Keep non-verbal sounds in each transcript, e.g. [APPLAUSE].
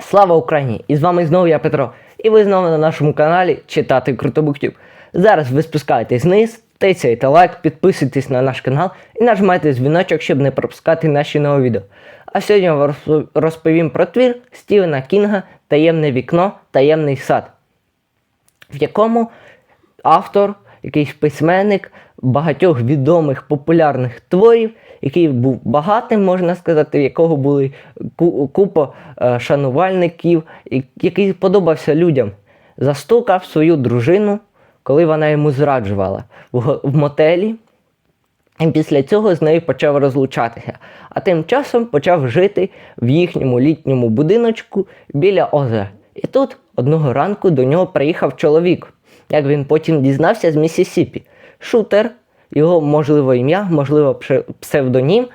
Слава Україні! І з вами знову я Петро. І ви знову на нашому каналі Читати Крутобуктюб. Зараз ви спускаєтесь вниз, тицяйте лайк, підписуйтесь на наш канал і нажимайте дзвіночок, щоб не пропускати наші нові відео. А сьогодні я розповім про твір Стівена Кінга Таємне вікно, таємний сад, в якому автор, якийсь письменник багатьох відомих популярних творів, який був багатим, можна сказати, в якого були ку- купа е, шанувальників, який подобався людям, застукав свою дружину, коли вона йому зраджувала в мотелі. І після цього з нею почав розлучатися. А тим часом почав жити в їхньому літньому будиночку біля озера. І тут одного ранку до нього приїхав чоловік, як він потім дізнався з Місісіпі. Шутер, його можливо ім'я, можливо, псевдонім,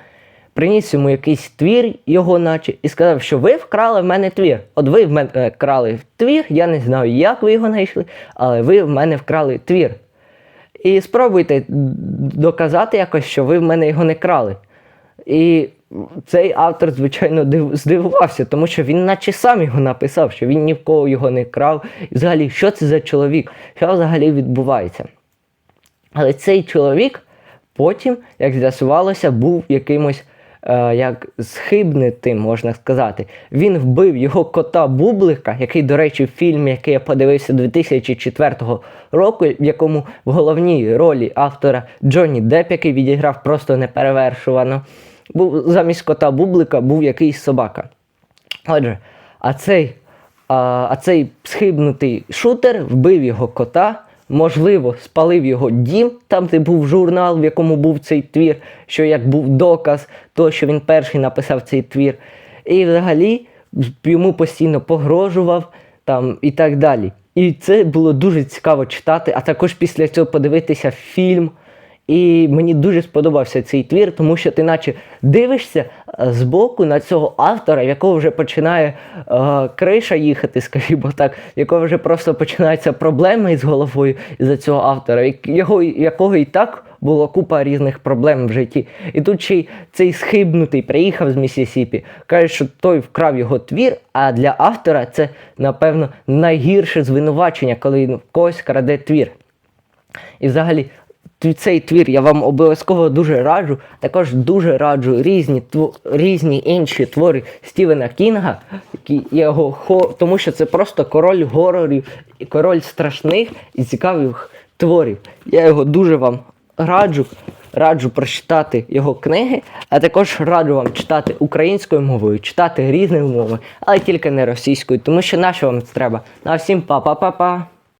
приніс йому якийсь твір, його наче, і сказав, що ви вкрали в мене твір. От ви в мене е, крали твір, я не знаю, як ви його знайшли, але ви в мене вкрали твір. І спробуйте доказати якось, що ви в мене його не крали. І цей автор, звичайно, див- здивувався, тому що він наче сам його написав, що він ні в кого його не крав. І взагалі, що це за чоловік? Що взагалі відбувається? Але цей чоловік потім, як з'ясувалося, був якимось е, як схибнитим, можна сказати. Він вбив його кота Бублика, який, до речі, в фільмі, який я подивився 2004 року, в якому в головній ролі автора Джонні Депп, який відіграв просто неперевершувано, був замість кота Бублика був якийсь собака. Отже, а цей, а, а цей схибнутий шутер вбив його кота, можливо, спалив його дім, там, де був журнал, в якому був цей твір, що як був доказ того, що він перший написав цей твір. І взагалі йому постійно погрожував там, і так далі. І це було дуже цікаво читати, а також після цього подивитися фільм. І мені дуже сподобався цей твір, тому що ти наче дивишся е, збоку на цього автора, в якого вже починає е, криша їхати, [LAUGHS] скажімо так, якого вже просто починаються проблеми з головою із-за цього автора, його, якого і так було купа різних проблем в житті. І тут ще й цей схибнутий приїхав з Місісіпі, каже, що той вкрав його твір, а для автора це, напевно, найгірше звинувачення, коли в когось краде твір. І взагалі цей твір я вам обов'язково дуже раджу. Також дуже раджу різні тво- різні інші твори Стівена Кінга, його хо, тому що це просто король горорів, король страшних і цікавих творів. Я його дуже вам раджу. Раджу прочитати його книги, а також раджу вам читати українською мовою, читати різними мовами, але тільки не російською, тому що на що вам це треба? На всім па-па-па-па.